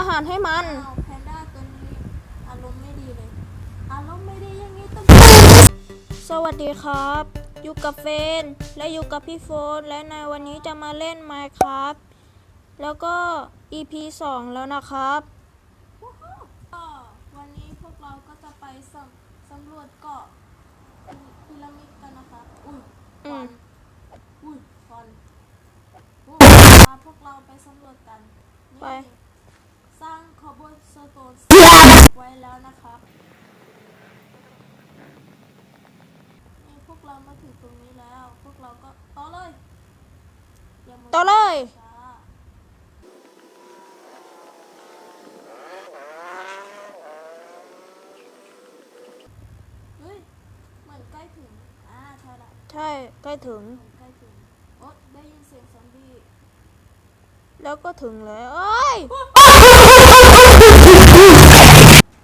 อาหารให้มันอ้าวแพนด้าตัวนี้อารมณ์ไม่ดีเลย อารมณ์ไม่ดีอย่างนี้ต้องสวัสดีครับ อยู่กับเฟน และอยู่กับพี่โฟน และในวันนี้จะมาเล่น Minecraft แล้วก็ EP 2 แล้วนะครับ ก็วันนี้พวกเราก็จะไปสำสำรวจเกาะพีระมิดกันนะคะ อุ้ย อื ฟั ม นอุ้ยฟันอุ้ยพาพวกเราไปสำรวจกันนี่ ไป สร้างคอบอนสโตนไว้แล้วนะครับ นี่พวกเรามาถึงตรงนี้แล้ว พวกเราก็ต่อเลยอย่ามัว ต่อเลย ช้าเฮ้ย เหมือนใกล้ถึง อ่า ใช่ละ ใช่ใกล้ ถึงเหมือนใกล้ถึงโอ๊ยได้ยินเสียงซอมบี้แล้วก็ถึงแล้วเอ้ย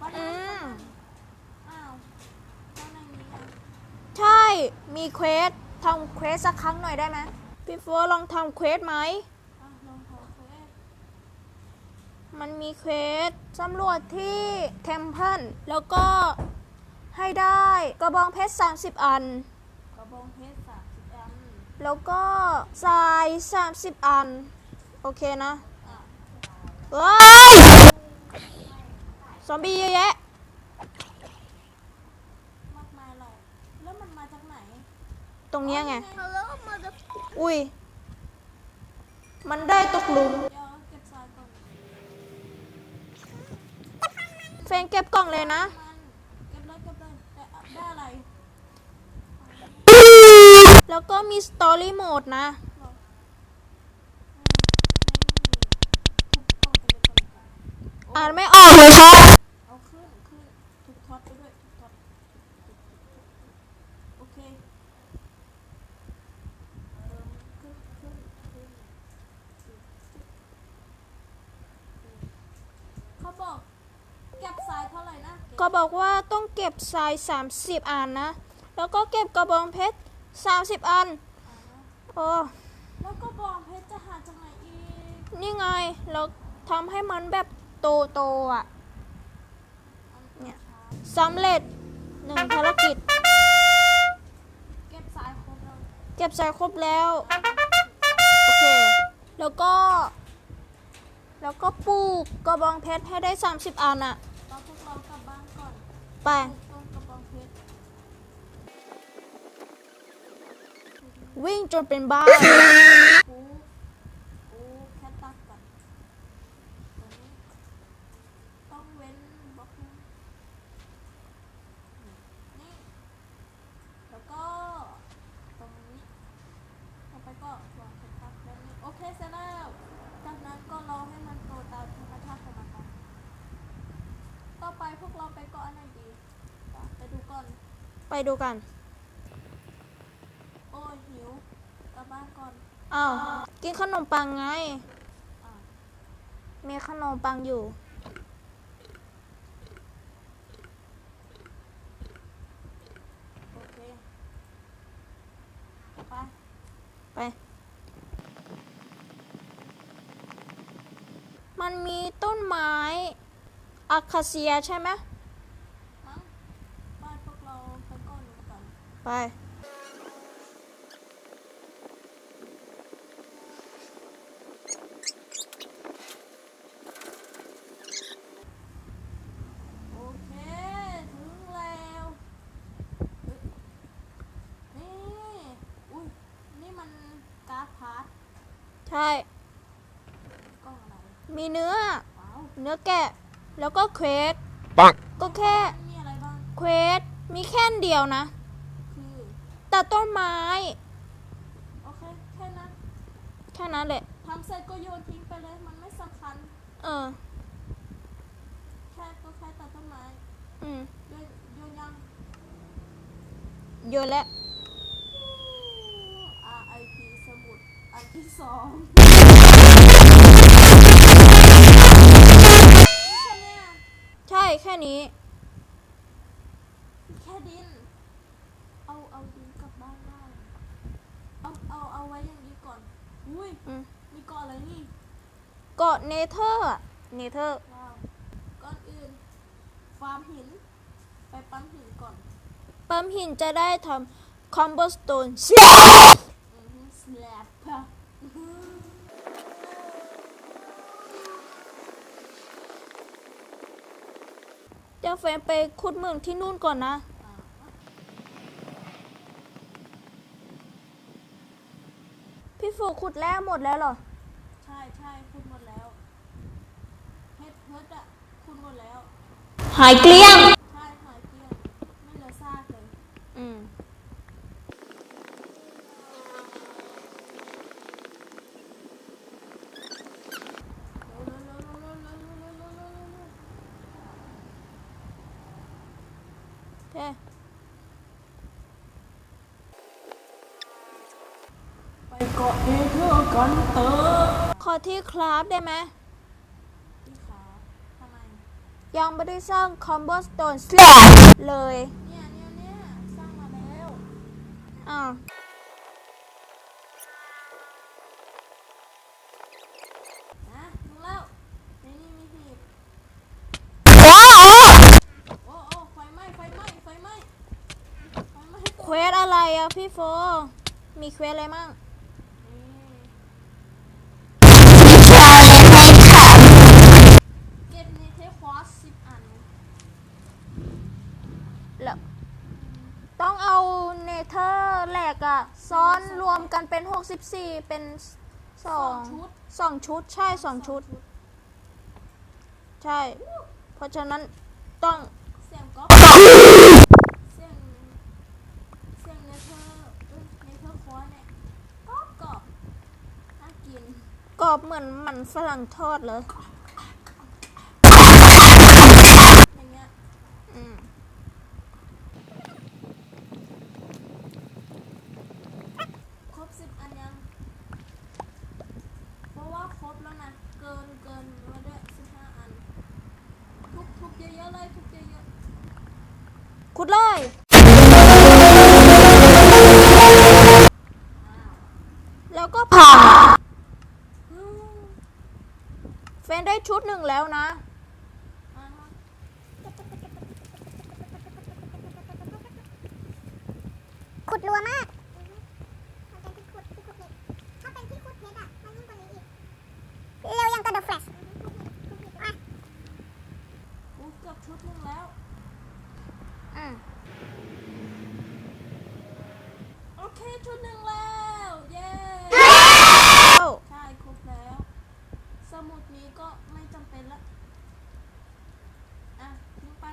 ปัดอืมอ้าวข้างในนี้อะใช่ มีเควสทำเควสสักครั้งหน่อยได้ไหมพี่โฟนลองทำเควสไหม อะลองขอเควสมันมีเควสสำรวจที่เทมเพลแล้วก็ให้ได้กระบองเพชร 30 อัน กระบองเพชรสามสิบอัน แล้วก็ทราย30อัน โอเคนะอะเฮ้ยซอมบี้เยอะแยะมากมายเลยแล้วมันมาจากไหนตรงเนี้ยไง แล้วมาจากอุ้ย มันได้ตกหลุม เดี๋ยวเก็บทรายก่อน เฟนเก็บกล่องเลยนะ มันเก็บเลยเก็บเลยแต่ได้อะไร แล้วก็มีสตอรี่โหมดนะหรออืมไม่มีทุบกล่องไปเลยก่อนดีกว่าโอ้อ่านไม่ออกเลยครับเอาขึ้นขึ้นทุกท็อตไปด้วยทุกท็อตโอเคเติมขึ้นขึ้นขึ้นเขาบอกเก็บทรายเท่าไหร่นะก็บอกว่าต้องเก็บทราย 30อันนะ แล้วก็เก็บกระบองเพชร 30อันอ่าฮะโอ้ แล้วก็บอกเพชรจะหาจากไหนอีกนี่ไง เราทำให้มันแบบโตโตๆอะอันเนี่ยช้าสำเร็จหนึ่งภารกิจ เก็บทรายครบแล้วเก็บทรายครบแล้ว โอเค แล้วก็ แล้วก็ปลูกกระบองเพชรให้ได้ 30 อันอะ เราพวกเรากลับบ้านก่อน ไปต้ วิ่งจนเป็นบ้า กูกูแค่ตัดก่อนตรงนี้ต้องเว้นบล็อกนึงนี่ แล้วก็ตรงนี้ต่อไปก็วางเสร็จครับแบบนี้โอเคเสร็จแล้วจากนั้นก็รอให้มันโตตามธรรมชาติของมันครับต่อไปพวกเราไปเกาะอันไหนดีไปดูก่อน ไปดูกัน โอ้ยหิวกลั บบ้านก่อน อ้าว กินขนมปังไงอ่ามีขนมปังอยู่ โอเค ไป ไป มันมีต้นไม้อะคาเซียใช่ไหมมั้งบ้านพวกเราไปก่อนหนึ่งก่อนไป โอเค ถึงแล้วเฮ้ยนี่ อุ้ย นี่มันการ์ดพาร์ท ใช่ กล้องอะไรมีเนื้อ ว้าวเนื้อแกะ แล้วก็เควส Bonk. ก็แค่มันมีอะไรบ้าง เควส มีแค่อันเดียวนะ คือ แต่ต้นไม้ โอเค แค่นั้นแค่นั้นแหละ ทำเสร็จก็โยนทิ้งไปเลย มันไม่สำคัญ เออ แค่ก็แค่ตัดต้นไม้อืม โยนโยนยังโยนแล้ว RIP สมุด อันที่สองแค่เนี้ยใช่แค่นี้ แค่ดิน เอาเอาดินกลับบ้านได้เอาเอาเอาไว้อย่างนี้ก่อน อุ้ย อืมมีเกาะอะไรนี่เกาะเนเธอร์อะเนเธอร์ ว้าวก่อนอื่น ฟาร์มหิน ไปปั๊มหินก่อน ปั๊มหินจะได้ทำคอมโบสโตน อือฮึสแลปค่ะอื้อหือเดี๋ยวแฟนไปขุดเหมืองที่นู่นก่อนนะอ่าพี่ฟูขุดแล้วหมดแล้วเหรอ ใช่ใช่คุณหมดแล้วเฮ็ดเพิร์ดอะคุณหมดแล้ว หายเกลี้ยง ใช่หายเกลี้ยงไม่เหลือซากเลย อืม เกาะเอเธอร์กันเตอร์ขอที่คราฟได้ไหมพี่ขาทำไม ยังไม่ได้สร้างคอมโบสโตนเลยเนี่ยเนี่ยเนี่ยสร้างมาแล้วอ่าวนะรู้แล้วในนี่มีหีบว้าวโอ้โอ้ไฟไหม้ ไฟไหม้ ไฟไหม้ ไฟไหม้ เควสอะไรอะพี่โฟ มีเควสอะไรมั่ง แล้วต้องเอาเนเธอร์แหลกอะซ้อนรวมกันเป็น 64 เป็นสองสองชุด ใช่สองชุด ใช่ เพราะฉะนั้นต้อง เสียงก๊อปเสียงเสียงเนเธอร์เอ้ยเนเธอร์คอร์เนี่ยก๊อบกรอบน่ากิน กรอบเหมือนหมันฝรั่งทอดเลย ฟนได้ชุดหนึ่งแล้วนะ ขุดรัวมากเร็ยังกระโดดแฟลชกับชุดหนึ่งแล้ว อืมโอเค ชุดหนึ่งแล้ว ก็ไม่จำเป็นละ อะทิ้งไป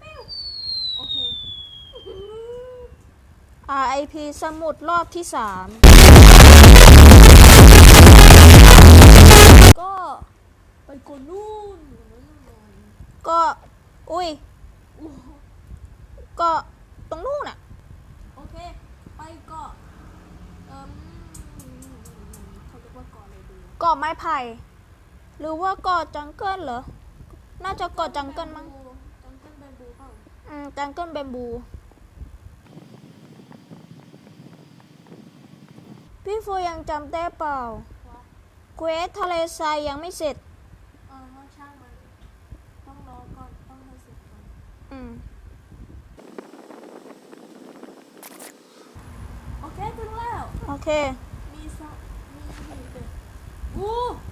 ปิ้วโอเค RIP สมุดรอบที่สามก็ไปกดนู่นนู่นนู่นนู่นก็ อุ้ยอู้ก็ตรงนู้นน่ะ โอเค ไปเกาะเอิ่มเขาเรียกว่าเกาะอะไรดีเกาะไม้ไผ่ หรือว่าเกาะจังเกิลเหรอ น่าจะเกาะจังเกิลมั้ง จังเกิลแบมบูเปล่าอืม จังเกิลแบมบู พี่ฟูยังจำได้เปล่าวะเควสทะเลทรายยังไม่เสร็จอ่าฮะช่างมันต้องรอก่อน ต้องให้เสร็จก่อนอืม โอเคถึงแล้ว โอเค มีซอมีหีบเลยอู้นี่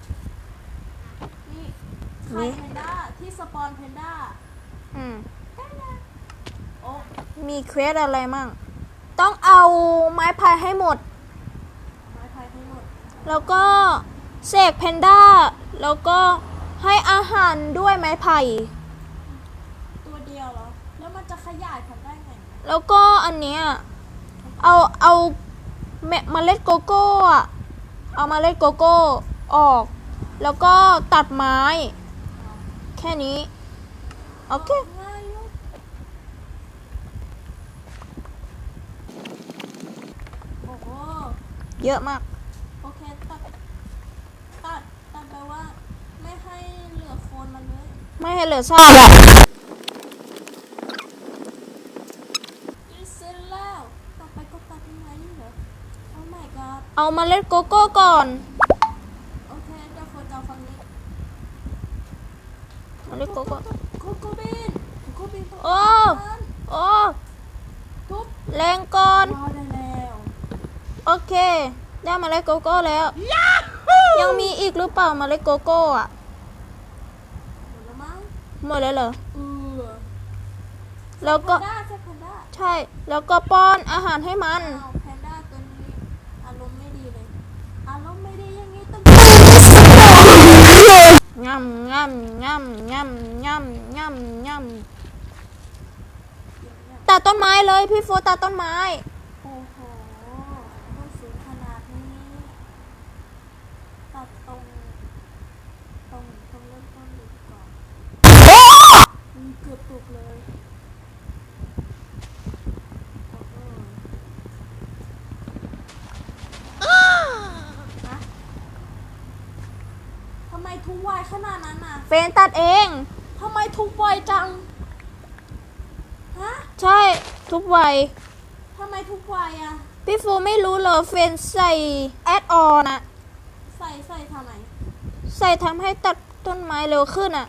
ไข่มีแพนด้าที่สปอนแพนด้าอืมโอ้มีเควสอะไรมั่ง ต้องเอาไม้พายให้หมด ไม้พายทั้งหมดแล้วก็เสกแพนด้า แล้วก็ให้อาหารด้วยไม้ไผ่ ตัวเดียวเหรอ แล้วมันจะขยายพันธุ์ได้ไง แล้วก็อันเนี้ย เอาเอาเมเมล็ดโกโก้อะเอาเมล็ดโกโก้ออก แล้วก็ตัดไม้ แค่นี้ โอเคง่ายอยู่โอ้โหเยอะมาก โอเค ตัด ตัด ตัดแปลว่า ไม่ให้เหลือโคนมันเลย ไม่ให้เหลือซากอะเสร็จแล้ว ต่อไปก็ตัดยังไงนี่เหรอโอ้ my god เอาเมล็ดโกโก้ก่อนโอเคเดี๋ยวโฟนจะเอาฝั่งนี้ มาเล็กโกโก้โคโคบินโคบินโอ้โอ้ทุบแรงก่อนรอได้แล้วโอเค ได้เมาเล็ดโกโก้แล้ว ยังมีอีกหรือเปล่าเมาเล็ดโกโก้อะหมดแล้วมั้งหมดแล้วเหรอ เออแล้วก็ แพนด้าใช่แพนด้าใช่ แล้วก็ป้อนอาหารให้มัน อ้าวแพนด้าตัว ง่ำง่ำง่ำง่ำง่ำง่ำง่ำตัดต้นไม้เลยพี่โฟตัดต้นไม้ โอ้โหต้นสูงขนาดนี้ ตัดตรง ตรงตรงเริ่มต้นดีกว่าอืมเกือบตกเลยโอ้โหฮะทำไมทุบไว ขนาดนั้นน่ะเฟนตัดเองทำไมทุบไวจัง ฮะใช่ทุกวัยทำไมทุบไวอะพี่โฟไม่รู้เหรอเฟนใส่แอดออนอะใส่ใส่ทำไม ใส่ทำให้ตัดต้นไม้เร็วขึ้นอะ